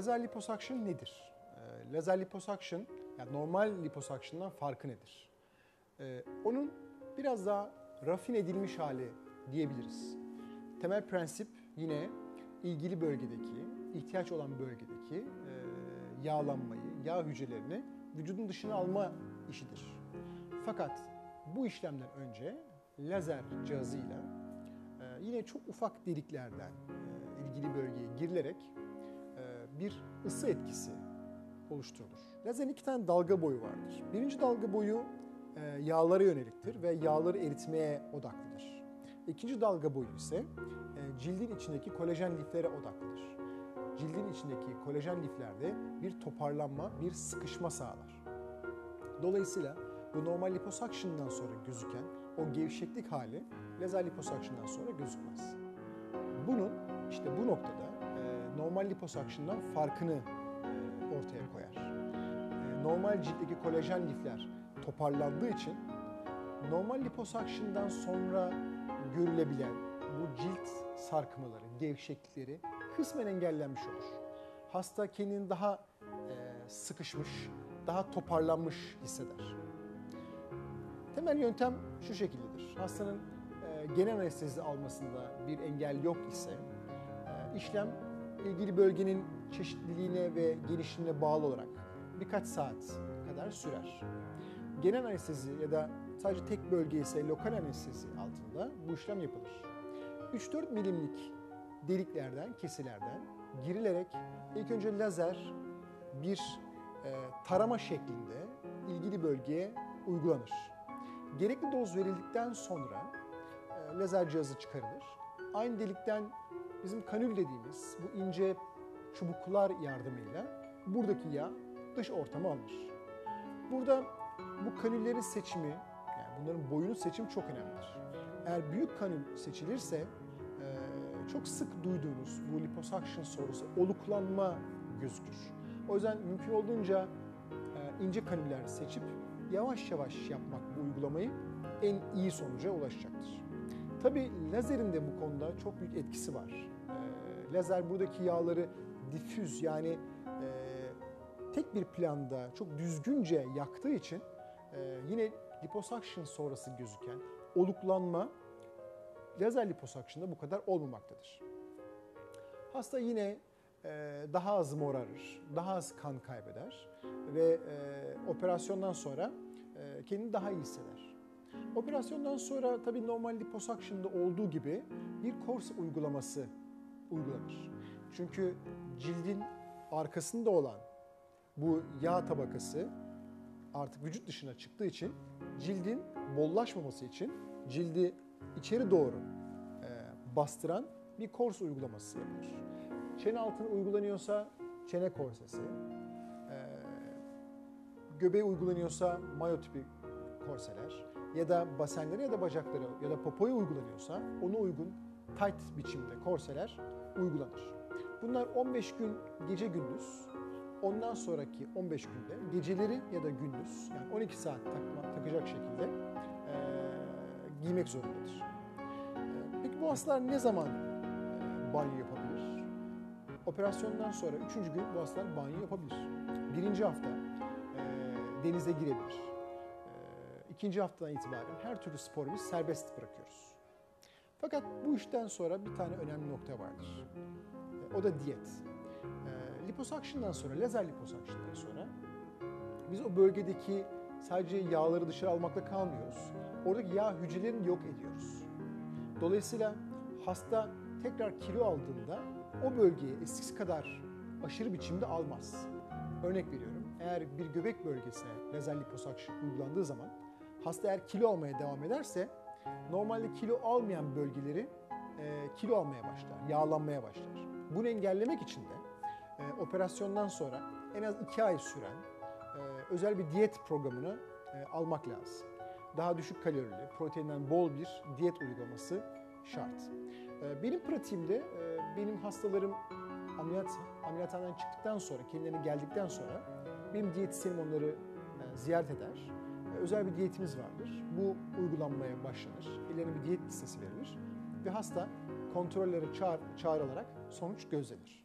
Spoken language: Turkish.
lazer liposuction nedir? Ee, lazer liposuction, yani normal liposuction'dan farkı nedir? Ee, onun biraz daha rafine edilmiş hali diyebiliriz. Temel prensip yine ilgili bölgedeki, ihtiyaç olan bölgedeki e, yağlanmayı, yağ hücrelerini vücudun dışına alma işidir. Fakat bu işlemden önce lazer cihazıyla e, yine çok ufak deliklerden e, ilgili bölgeye girilerek e, bir ısı etkisi oluşturulur. Lazerin iki tane dalga boyu vardır. Birinci dalga boyu e, yağlara yöneliktir ve yağları eritmeye odaklıdır. İkinci dalga boyu ise e, cildin içindeki kolajen liflere odaklıdır. Cildin içindeki kolajen liflerde bir toparlanma, bir sıkışma sağlar. Dolayısıyla bu normal liposuction'dan sonra gözüken o gevşeklik hali lazer liposuction'dan sonra gözükmez. Bunun işte bu noktada e, normal liposuction'dan farkını ortaya koyar. E, normal ciltteki kolajen lifler toparlandığı için normal liposuction'dan sonra görülebilen bu cilt sarkmaları, gevşeklikleri kısmen engellenmiş olur. Hasta kendini daha e, sıkışmış, daha toparlanmış hisseder. Temel yöntem şu şekildedir. Hastanın e, genel anestezi almasında bir engel yok ise işlem ilgili bölgenin çeşitliliğine ve genişliğine bağlı olarak birkaç saat kadar sürer. Genel anestezi ya da sadece tek bölge ise lokal anestezi altında bu işlem yapılır. 3-4 milimlik deliklerden, kesilerden girilerek ilk önce lazer bir e, tarama şeklinde ilgili bölgeye uygulanır. Gerekli doz verildikten sonra e, lazer cihazı çıkarılır. Aynı delikten bizim kanül dediğimiz bu ince çubuklar yardımıyla buradaki yağ dış ortama alınır. Burada bu kanüllerin seçimi, yani bunların boyunu seçim çok önemlidir. Eğer büyük kanül seçilirse e, çok sık duyduğunuz bu liposuction sorusu oluklanma gözükür. O yüzden mümkün olduğunca e, ince kanüller seçip yavaş yavaş yapmak bu uygulamayı en iyi sonuca ulaşacaktır. Tabi lazerin de bu konuda çok büyük etkisi var. E, lazer buradaki yağları difüz yani e, tek bir planda çok düzgünce yaktığı için e, yine liposuction sonrası gözüken oluklanma lazer liposuction'da bu kadar olmamaktadır. Hasta yine e, daha az morarır, daha az kan kaybeder ve e, operasyondan sonra e, kendini daha iyi hisseder. Operasyondan sonra tabii normal liposuction'da olduğu gibi bir kors uygulaması uygulanır. Çünkü cildin arkasında olan bu yağ tabakası artık vücut dışına çıktığı için cildin bollaşmaması için cildi içeri doğru e, bastıran bir kors uygulaması yapılır. Çene altına uygulanıyorsa çene korsesi, e, göbeğe uygulanıyorsa mayo tipi korseler ya da basenlere ya da bacaklara ya da popoya uygulanıyorsa ona uygun tight biçimde korseler uygulanır. Bunlar 15 gün gece gündüz, ondan sonraki 15 günde geceleri ya da gündüz yani 12 saat takma, takacak şekilde e, giymek zorundadır. E, peki bu hastalar ne zaman e, banyo yapabilir? Operasyondan sonra 3. gün bu hastalar banyo yapabilir. Birinci hafta e, denize girebilir. İkinci haftadan itibaren her türlü sporu biz serbest bırakıyoruz. Fakat bu işten sonra bir tane önemli nokta vardır. E, o da diyet. E, liposuction'dan sonra, lazer liposuction'dan sonra biz o bölgedeki sadece yağları dışarı almakla kalmıyoruz. Oradaki yağ hücrelerini yok ediyoruz. Dolayısıyla hasta tekrar kilo aldığında o bölgeyi eskisi kadar aşırı biçimde almaz. Örnek veriyorum. Eğer bir göbek bölgesine lazer liposuction uygulandığı zaman hasta eğer kilo almaya devam ederse normalde kilo almayan bölgeleri e, kilo almaya başlar, yağlanmaya başlar. Bunu engellemek için de e, operasyondan sonra en az 2 ay süren e, özel bir diyet programını e, almak lazım. Daha düşük kalorili, proteinden bol bir diyet uygulaması şart. E, benim pratiğimde e, benim hastalarım ameliyat ameliyathaneden çıktıktan sonra, kendilerine geldikten sonra benim diyetisyenim onları e, ziyaret eder. Özel bir diyetimiz vardır. Bu uygulanmaya başlanır. Ellerine bir diyet listesi verilir ve hasta kontrollere çağır, çağrılarak sonuç gözlenir.